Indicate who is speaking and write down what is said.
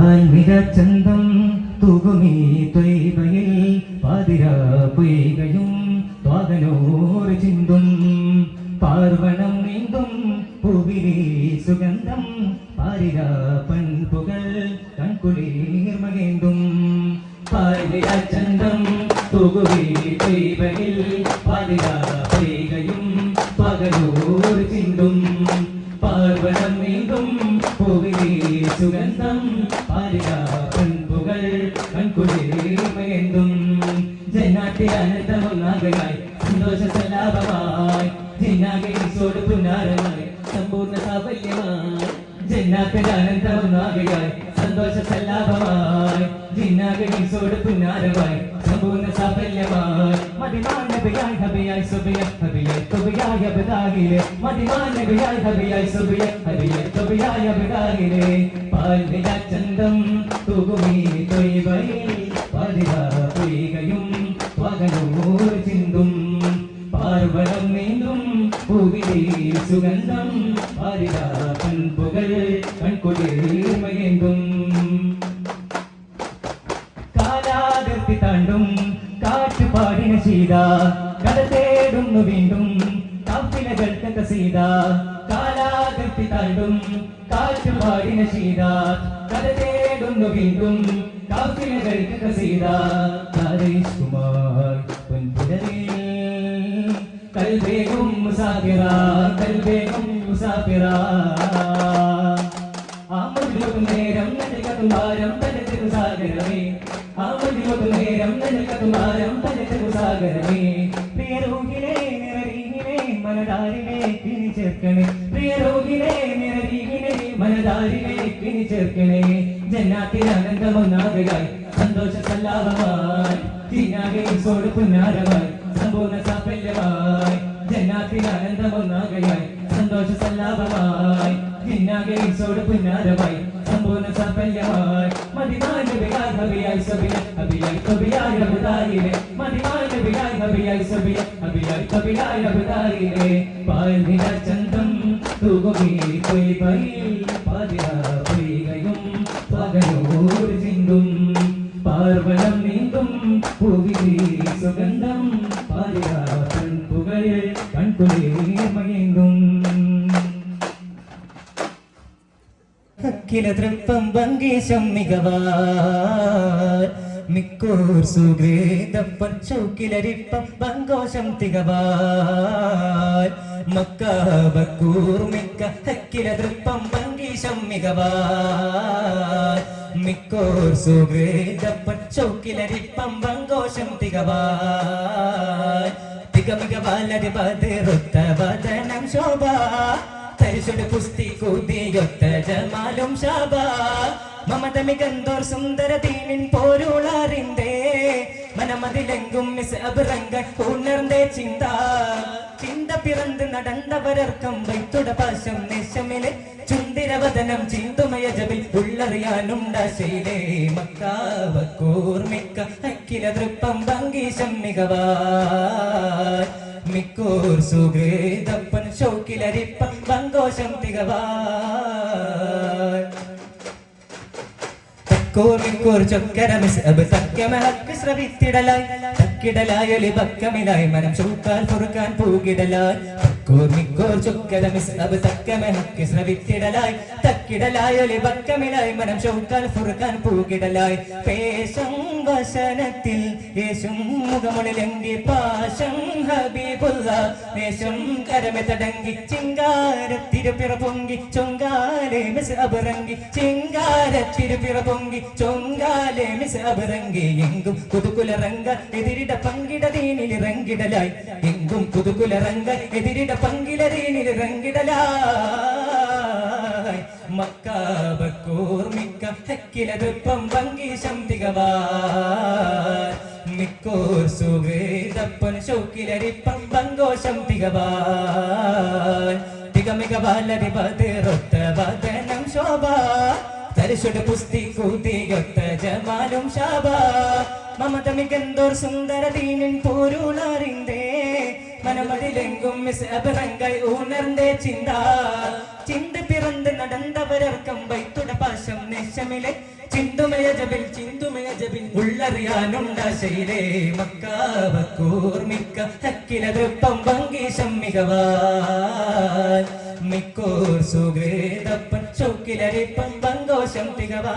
Speaker 1: പാൽമിര ചന്തം തുകുമീ ത്വൈവയിൽ പാതിര പൊയ്കയും ത്വാകനോർ ചിന്തും. പാർവണം നീന്തും പൂവിലി സുഗന്ധം പാരിര പൺപുകൾ കൺകുളിർ മകേന്തും പാർവിക ചന്തം തുകുമീ സുഗന്ധം പാലിക പെൺപുകൾ കൺകുളിർമയെന്തും ജന്നാട്ടിൽ അനന്തമൊന്നാകയായി സന്തോഷ സലാപമായി ജിന്നാകേസോട് പുനാരമായി സമ്പൂർണ സാഫല്യമായി. ജന്നാട്ടിൽ അനന്തമൊന്നാകയായി സന്തോഷ ജിന്നാകേസോട് പുനാരമായി സമ്പൂർണ സാഫല്യമായി മതിമാനബിയായി ഹബിയായി സുബിയ ഹബിയായി തുബിയായി അബദാകിലെ മതിമാനബിയായി ഹബിയായി സുബിയ ഹബിയായി തുബിയായി അബദാകിലെ പാൽനില ചന്തം തുകുമി തൊയ്വയിൽ പതിവ പൊയ്കയും പകലൂർ ചിന്തും. പാർവണം നീന്തും പൂവിലി സുഗന്ധം പതിവ പൺപുകൾ കൺകുളിർമയേന്തും. കാലാതിർത്തി കാറ്റ് പാടിന സീത കഥ തേടുന്നു വീണ്ടും. കാപ്പിലകൾക്ക് സീത കാലാകൃത്തി താണ്ടും കാറ്റുപാടിന സീത കഥ തേടുന്നു വീണ്ടും. കാപ്പിലകൾക്ക് സീത ഹരീഷ് കുമാർ പൊൻപുലരേ കൽവേഗും മുസാഫിറ കൽവേഗും മുസാഫിറ ആമതിലൊരു നേരം നനകത്തുമാരം തനത്തിരു സാഗരമേ ആമതിലൊരു നേരം നനകത്തുമാരം തനത്തിരു സാഗരമേ. പ്രിയരോഗിനെ നിറരീഹിനെ മനതാരിനെ കിനി ചേർക്കണേ. പ്രിയരോഗിനെ നിറരീഹിനെ മനതാരിനെ കിനി ചേർക്കണേ. ജന്നാത്തിൽ ആനന്ദമൊന്നാകയായി സന്തോഷ സല്ലാപമായി തീനാകെ സോട് പുന്നാരമായി സമ്പൂർണ സാഫല്യമായി ജന്നാത്തിൽ ആനന്ദമൊന്നാകയായി സന്തോഷ സല്ലാപമായി ജിന്നാകെ ഈശോട് പുന്നാരമായി സമ്പൂർണ സാഫല്യമായി മതിമാനവിയായി ഹബിയായി സബിയ ഹബിയായി കബിയായി അബുദായിലെ മതിമാനവിയായി ഹബിയായി സബിയ ഹബിയായി കബിയായി അബുദായിലെ പാൽനില ചന്തം തൂകുമീ കൊയ്ബയിൽ പാതിര പൊയ്കയും പകലൂർ ഹക്കില തൃപ്പം ഭംഗീശം മികവാർ. മിക്കൂർ സുഗ്രേതപ്പൻ ചൗക്കിലരിപ്പം ബങ്കോശം തികവാർ. മക്കൂർ മിക്ക ഹക്കില തൃപ്പം ഭംഗീശം മികവാർ. മിക്കൂർ സുഗ്രേതപ്പൻ ചൗക്കിലരിപ്പം ബങ്കോശം തികവാർ. തികമിക വാലതി പതിറുത്ത വദനം ശോഭ. തരിച്ചുടെ കുസ്തി കൂതിയൊത്ത ജമാലും ശാബ മമത മികന്തോർ സുന്ദര ദീനിൻ പോരുളറിന്റെ മനമതിലെങ്കും മിസ് അഭിറങ്കൾ ഉണർന്നേ ചിന്ത. ചിന്ത പിറന്ന് നടന്നവരർക്കം വൈത്തുട പാശം നിശമിലെ ചുന്തിരവതനം ചിന്തുമയജബിൽ ഉള്ളറിയാനുണ്ടാശയിലേ മക്കാവ കൂർമിക്ക അക്കില തൃപ്പം ഭംഗീശം മികവാ മിക്കൂർ സുഗ്രേതപ്പൻ ഷൗക്കിലരിപ്പ ബങ്കോശം തികവാ തക്കൂർ മിക്കൂർ ചൊക്കര മിസ് അബ് തക്കമ ഹക്ക് ശ്രവിത്തിടലായി തക്കിടലായൊലി ബക്കമിലായി മനം ചൂക്കാൽ പൊറുക്കാൻ പൂകിടലായി. തക്കൂർ മിക്കൂർ മിസ്അബ് മിസ് അബ് തക്കമ ഹക്ക് ശ്രവിത്തിടലായി തക്കിടലായൊലി ബക്കമിലായി മനം ചൂക്കാൽ പൊറുക്കാൻ പൂകിടലായി പേശം വസനത്തിൽ യേശും മുഖമുളിലെങ്കി പാശം ഹബീബുള്ള. ദേശം കരമെ തടങ്കി ചിങ്കാരത്തിരുപിറ പൊങ്കി ചൊങ്കാലെ മിസ് അബറങ്കി ചിങ്കാരത്തിരുപിറ പൊങ്കി ചൊങ്കാലെ മിസ് അബിറങ്കി എങ്കും കുതുകുലറങ്ക എതിരിട പങ്കിട ദീനിൽ എങ്കും കുതുകുലറങ്ക എതിരിട പങ്കിട ദീനിൽ മക്കാബക്കൂർമിക്ക മക്കാബക്കൂർ മിക്ക ഹക്കിലതുപ്പം ഭംഗീശം തികവാർ മിക്കൂർ സുവേദപ്പൻ ഷൗക്കിലരിപ്പം ബങ്കോശം തികവാൻ തികമിക ശോഭ പുസ്തി ശാബ മമത മികന്തോർ സുന്ദര പോരുളറിന്തേ മനമതിലെങ്കും അപഹങ്കായി ഊണർന്റെ ചിന്ത. ചിന്ത പിറന്ന് നടന്നവരർക്കം വൈത്തുട പാശം നെശമിലെ. ചിന്തുമയ ജബിൽ ചിന്തുമയ ജബിൻ ഉള്ളറിയാനുണ്ട ശൈലേ തക്കില തക്കിലൃപ്പം വങ്കീശം മികവാ മിക്കോർ സുഗേതപ്പൻ ചോക്കിലരിപ്പം വങ്കോശം തികവാ